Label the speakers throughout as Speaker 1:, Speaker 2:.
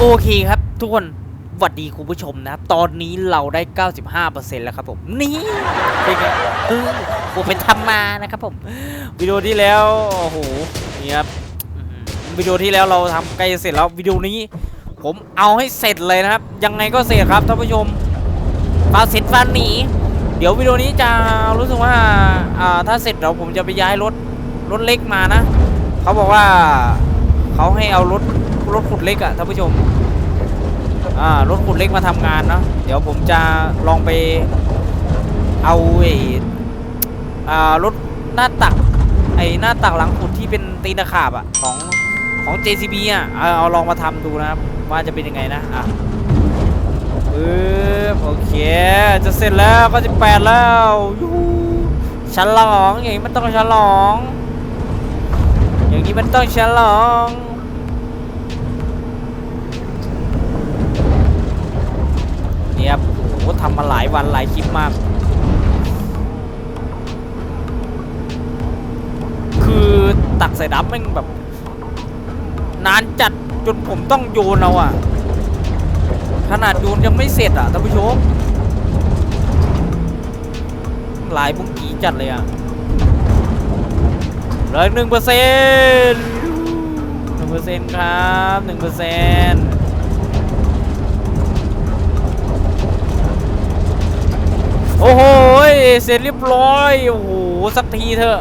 Speaker 1: โอเคครับ ทุกคนสวัสดีคุณผู้ชมนะครับ ตอนนี้เราได้ 95%แล้วครับผม นี่เป็นไงเออผมเป็นทำมานะครับผม วิดีโอที่แล้ว โอ้โห นี่ครับ วิดีโอที่แล้วเราทำใกล้จะเสร็จแล้ววิดีโอนี้ ผมเอาให้เสร็จเลยนะครับ ยังไงก็เสร็จครับท่านผู้ชมฟาเสร็จฟันหนี เดี๋ยววิดีโอนี้จะรู้สึกว่า อ่า ถ้าเสร็จเดี๋ยวผมจะไปย้ายรถ รถเล็กมานะ เขาบอกว่า เขาให้เอารถ รถขุดเล็กอะท่านผู้ชมอ่ารถขุดเล็กมาทำงานเนาะเดี๋ยวผมจะลองไปเอาไอ้อ่ารถหน้าตักไอ้หน้าตักหลังขุดที่เป็นตีนตะขาบอะของของ JCB อะเอาเอาลองมาทำดูนะครับว่าจะเป็นยังไงนะอะเออโอเค จะเสร็จแล้วก็จะแปดแล้วยูหูฉลองอย่างนี้มันต้องฉลอง อย่างนี้มันต้องฉลอง เนี่ยครับโอ้โหทำมาหลายวันหลายคลิปมาก คือตักใส่ดับแม่งแบบ นานจัดจนผมต้องโยนเอาอะขนาดโยนยังไม่เสร็จอะท่านผู้ชมหลายบุ้งกีจัดเลยอะเหลือหนึ่งเปอร์เซ็นต์หนึ่งเปอร์เซ็นต์ครับหนึ่งเปอร์เซ็นต์ อ้โหเสร็จเรียบร้อย โอ้โห สักทีเถอะ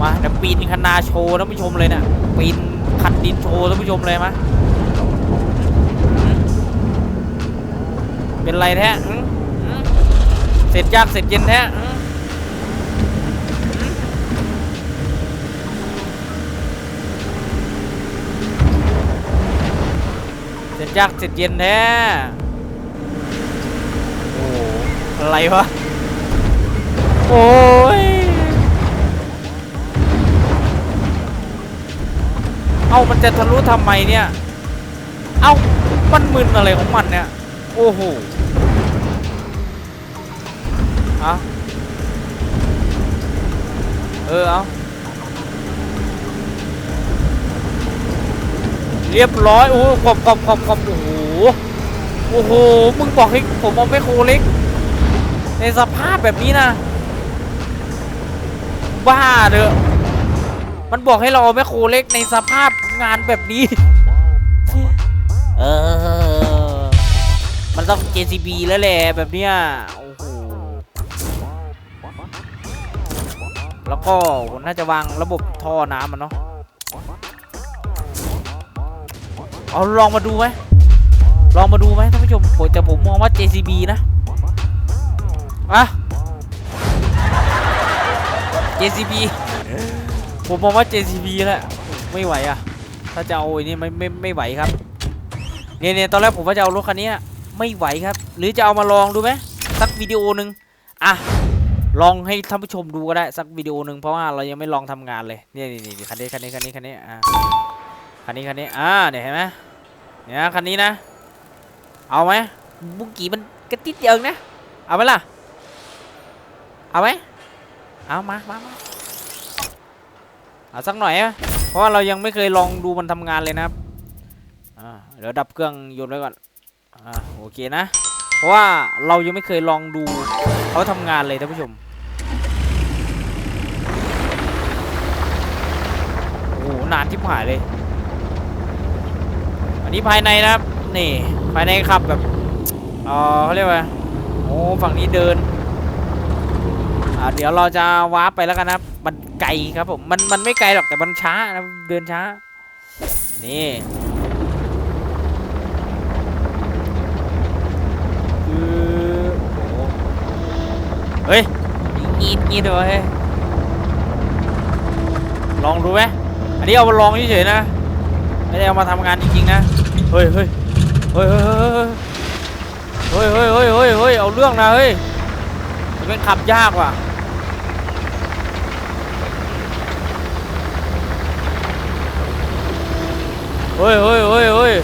Speaker 1: มาเดี๋ยวปีนคนาโชว์ท่านผู้ชมเลยเนะี่ยปีนขัดดินโชว์ท่านผู้ชมเลยมะเป็นไรแท้เสร็จยากเสร็จเย็นแท้เสร็จยากเสร็จเย็นแท้ อะไรวะ โอ้ย เอ้ามันจะทะลุทำไมเนี่ย เอ้ามันมึนอะไรของมันเนี่ย โอ้โหเอาเออ เอาเรียบร้อย โอ้ขอบขอบขอบขอบโอ้โห โอ้โห มึงบอกให้ผมเอาไมโครเล็ก ในสภาพแบบนี้นะ บ้าเด้อมันบอกให้เราเอาแมคโครเล็กในสภาพงานแบบนี้ เออ มันต้อง JCB แล้วแหละแบบเนี้ย โอ้โห แล้วก็น่าจะวางระบบท่อน้ำมันเนาะ เอาลองมาดูไหมลองมาดูไหมท่านผู้ชมผมแต่ผมมองว่า JCB นะ อะ JCB ผมมองว่า JCB แหละไม่ไหวอะถ้าจะเอาไอ้นี่ไม่ไม่ไม่ไหวครับเนี่ยเนี่ยตอนแรกผมว่าจะเอารถคันนี้ไม่ไหวครับ หรือจะเอามาลองดูไหมสักวิดีโอหนึ่งอะลองให้ท่านผู้ชมดูก็ได้สักวิดีโอหนึ่งเพราะว่าเรายังไม่ลองทำงานเลยเนี่ยนี่คันนี้คันนี้คันนี้คันนี้อะคันนี้คันนี้อ่าเนี่ยเห็นไหมเนี่ยคันนี้นะ เอาไหมบุกกี้มันกระติดเดียวเองนะเอาไหมล่ะ เอาไหมเอามามามาเอาสักหน่อยอะเพราะว่าเรายังไม่เคยลองดูมันทำงานเลยนะครับเดี๋ยวดับเครื่องโยนไว้ก่อนอ่าโอเคนะ เพราะว่าเรายังไม่เคยลองดูเขาทำงานเลยท่านผู้ชมโอ้โหนานที่ผ่ายเลย อันนี้ภายในนะครับ นี่ภายในขับแบบเออเขาเรียกว่าโอ้ฝั่งนี้เดิน อ่าเดี๋ยวเราจะวาร์ปไปแล้วกันนะมันไกลครับผมมันมันไม่ไกลหรอกแต่มันช้านะเดินช้า นี่คือโอ้เฮ้ยงีดงีดเลยลองดูไหมอันนี้เอามาลองเฉยๆนะไม่ได้เอามาทำงานจริงๆนะเฮ้ยเฮ้ยเฮ้ยเฮ้ยเฮ้ยเฮ้ยเฮ้ยเฮ้ยเฮ้ยเอาเรื่องนะเฮ้ยมันขับยากว่ะ เฮ้ยเฮ้ยเฮ้ยเฮ้ย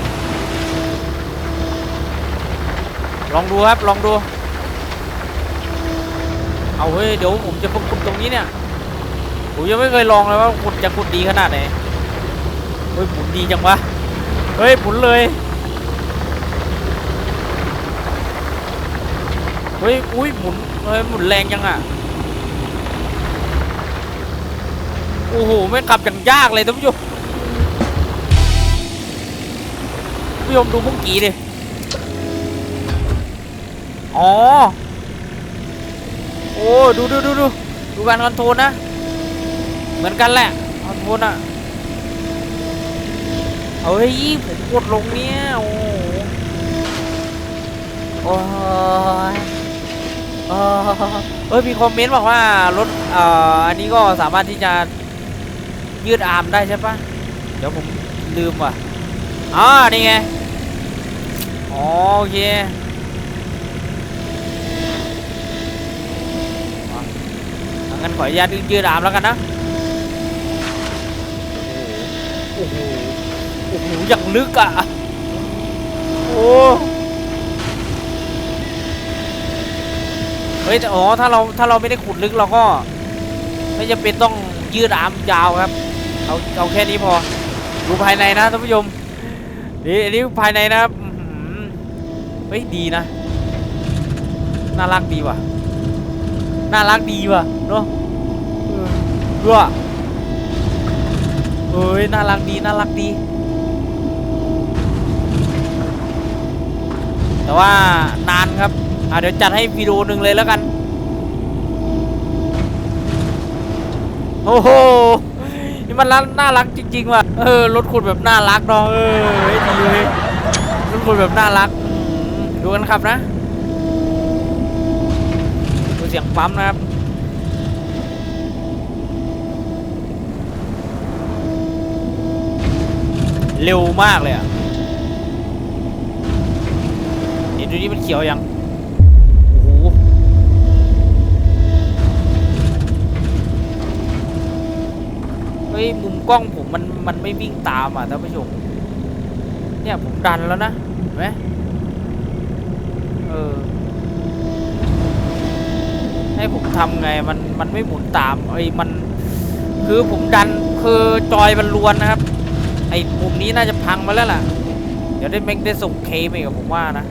Speaker 1: ลองดูครับ ลองดู เอาเฮ้ย เดี๋ยวผมจะกขุดตรงนี้เนี่ย ผมยังไม่เคยลองเลยว่าขุดจะขุดดีขนาดไหน เฮ้ยขุดดีจังวะ เฮ้ยหมุนเลย เฮ้ย อุ้ยหมุน เฮ้ย หมุนแรงยังอะ โอ้โหไม่ขับอย่างยากเลยท่านผู้ชม ท่านผู้ชมดูเมื่อกี้ดิ อ๋อ โอ้ดูดูดูดูดูการคอนโทรลนะ เหมือนกันแหละคอนโทรลอะเฮ้ยผมกดลงเนี่ย โอ้โหโอ้ยเออเอ้ยมีคอมเมนต์บอกว่ารถเอ่ออันนี้ก็สามารถที่จะยืดอาร์มได้ใช่ปะเดี๋ยวผมลืมว่ะ อ๋อนี่ไงโอเคงั้นขออนุญาตยืดอามแล้วกันนะ โอ้โห โอ้โหอย่างลึกอะ โอ้เฮ้ยแต่อ๋อถ้าเราถ้าเราไม่ได้ขุดลึกเราก็ ไม่จำเป็นต้องยืดอามยาวครับ เอาเอาแค่นี้พอ ดูภายในนะท่านผู้ชม นี่อันนี้ภายในนะครับเฮ้ยดีนะ น่ารักดีว่ะ น่ารักดีว่ะเนาะเออด้วยเอ้ยน่ารักดีน่ารักดี แต่ว่านานครับอะเดี๋ยวจัดให้วิดีโอหนึ่งเลยแล้วกัน โอ้โห นี่มันน่ารักจริง ๆ ว่ะ เออ รถขุดแบบน่ารักเนาะ เออเฮ้ดีเลยรถขุดแบบน่ารัก ดูกันครับนะดูเสียงปั๊มนะครับเร็วมากเลยอะเห็นดูนี่มันเขียวยัง เฮ้ยมุมกล้องผมมันมันไม่วิ่งตามอะท่านผู้ชมเนี่ยผมดันแล้วนะเห็นไหมเออให้ผมทำไงมันมันไม่หมุนตามไอ้มันคือผมดันคือจอยมันลวนนะครับ ไอ้มุมนี้น่าจะพังมาแล้วล่ะ เดี๋ยวได้แม่งได้ส่งเคมอีกอะผมว่านะ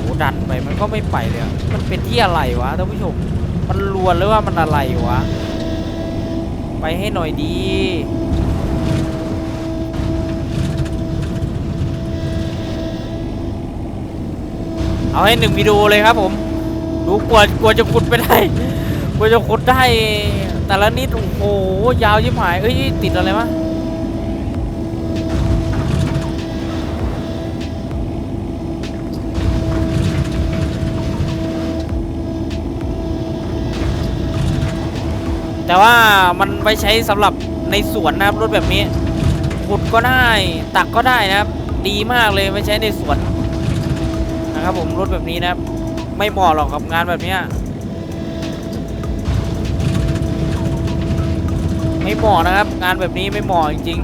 Speaker 1: โอ้ดันไปมันก็ไม่ไปเลยมันเป็นที่อะไรวะท่านผู้ชม มันลวนหรือว่ามันอะไรวะ ไปให้หน่อยดีเอาให้หนึ่งวิดีโอเลยครับผมดูกว่ากว่าจะขุดไปได้กว่าจะขุดได้ แต่ละนิดโอ้โหยาวยิ่หายเอ้ยติดอะไรมะ แต่ว่ามันไว้ใช้สำหรับในสวนนะครับรถแบบนี้ขุดก็ได้ตักก็ได้นะครับ ดีมากเลยไว้ใช้ในสวนนะครับผมรถแบบนี้นะครับ ไม่เหมาะหรอกกับงานแบบนี้ไม่เหมาะนะครับ งานแบบนี้ไม่เหมาะจริง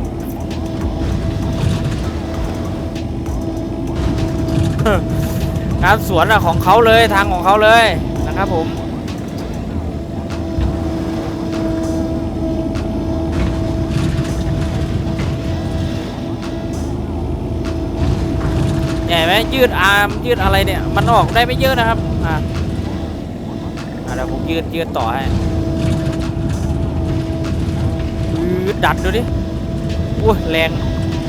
Speaker 1: ๆงานสวนอะของเขาเลยทางของเขาเลยนะครับผม เนี่ยเห็นไหมยืดอาร์มยืดอะไรเนี่ย มันออกได้ไม่เยอะนะครับ อะเดี๋ยวผมยืดยืดต่อให้ยืดดันดูดิโอ้ยแรง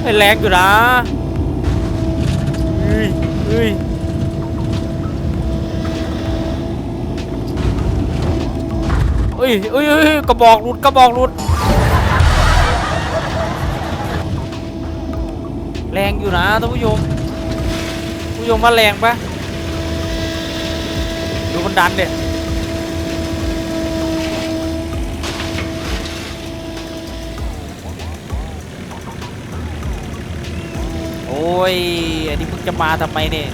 Speaker 1: เฮ้แรงอยู่นะเฮ้ยเฮ้ยเอ้ยเอ้ยเอ้ยกระบอกหลุดกระบอกหลุดแรงอยู่นะท่านผู้ชม ชมว่าแรงปะดูมันดันเด็โอ้ย อันนี้มึงจะมาทำไมเนี่ย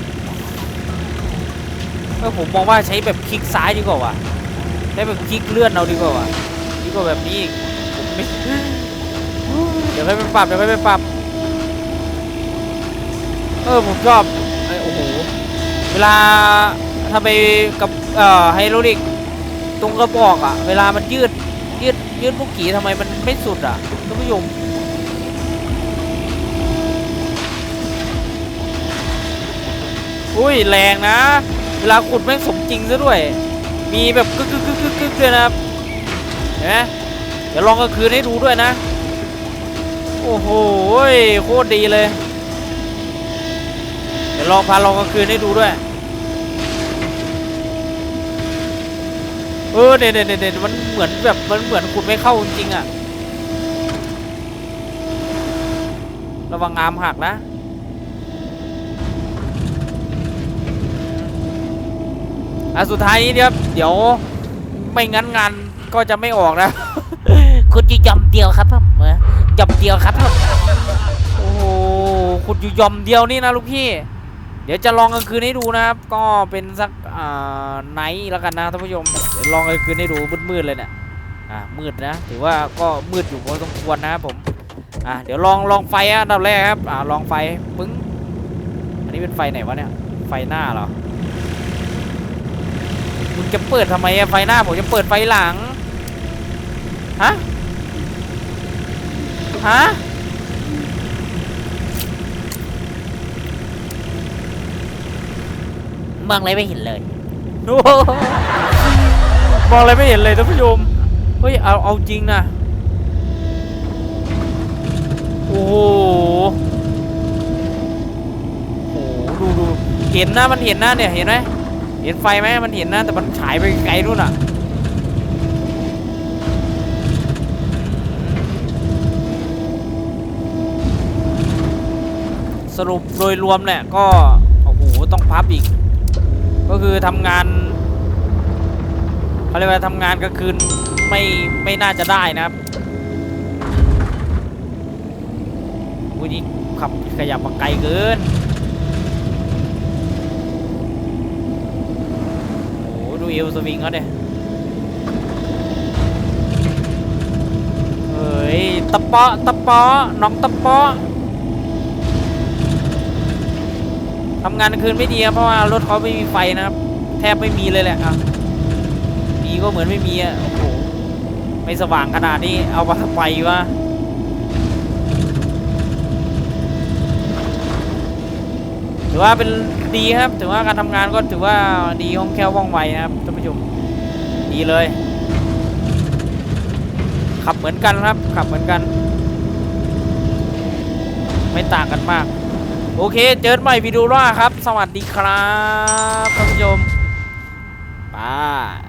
Speaker 1: เออผมมองว่าใช้แบบคลิกซ้ายดีกว่าว่ะใช้แบบคลิกเลื่อนเอาดีกว่าว่ะดีกว่าแบบนี้อีกเดี๋ยวค่อยไปปรับเดี๋ยวค่อยไปปรับ เออผมชอบ เวลาทำไปกับเอ่อไฮโดรลิกตรงกระบอกอะเวลามันยืดยืดยืดบุกกีทำไมมันไม่สุดอะท่านผู้ชมอุ้ยแรงนะ เวลาขุดแม่งสมจริงซะด้วย มีแบบกึกกึกกึกกึกกึกด้วยนะครับเห็นไหมเดี๋ยวลองกลางคืนให้ดูด้วยนะ โอ้โหโคตรดีเลย เดี๋ยวลองพาลองกลางคืนให้ดูด้วย เออเนี่ยเนี่ยเนี่ยมันเหมือนแบบมันเหมือนขุดไม่เข้าจริงๆอะระวังงามหักนะอะสุดท้ายนี้เนี่ยครับเดี๋ยวไม่งั้นงานก็จะไม่ออกนะคุณอยู่ยอมเดียวครับผมเออยอมเดียวครับผมโอ้โหคุณอยู่ยอมเดียวนี่นะลูกพี่ เดี๋ยวจะลองกลางคืนให้ดูนะครับ ก็เป็นสักอ่าไนท์แล้วกันนะท่านผู้ชม เดี๋ยวลองกลางคืนให้ดูมืดๆเลยเนี่ย อ่ามืดนะ ถือว่าก็มืดอยู่พอสมควรนะครับผม อ่าเดี๋ยวลองลองไฟอะอันดับแรกครับ อ่าลองไฟปึ้ง อันนี้เป็นไฟไหนวะเนี่ย ไฟหน้าเหรอมึงจะเปิดทำไมอะไฟหน้าผมจะเปิดไฟหลัง ฮะ ฮะ มองอะไรไม่เห็นเลยโอ้โหมองอะไรไม่เห็นเลยท่านผู้ชมเฮ้ยเอาเอาจริงนะโอ้โหโอ้โหดูดูเห็นนะมันเห็นนะเนี่ยเห็นไหมเห็นไฟไหมมันเห็นนะแต่มันฉายไปไกลนู่นอะสรุปโดยรวมเนี่ยก็โอ้โหต้องพับอีก ก็คือทำงานเขาเรียกว่าทำงานกลางคืนไม่ไม่น่าจะได้นะครับอุ้ยนี่ขับขยับมาไกลเกินโอ้โหดูเอวสวิงเขาเนี่ยเฮ้ยตะเปาะตะเปาะน้องตะเปาะ ทำงานกลางคืนไม่ดีครับเพราะว่ารถเขาไม่มีไฟนะครับ แทบไม่มีเลยแหละอะมีก็เหมือนไม่มีอะโอ้โหไม่สว่างขนาดนี้เอามาทำไมวะถือว่าเป็นดีครับ ถือว่าการทำงานก็ถือว่าดีคล่องแคล่วว่องไวนะครับท่านผู้ชมดีเลย ขับเหมือนกันครับ ขับเหมือนกัน ไม่ต่างกันมาก โอเค เจอกันใหม่วิดีโอหน้าครับ สวัสดีครับท่านผู้ชมบาย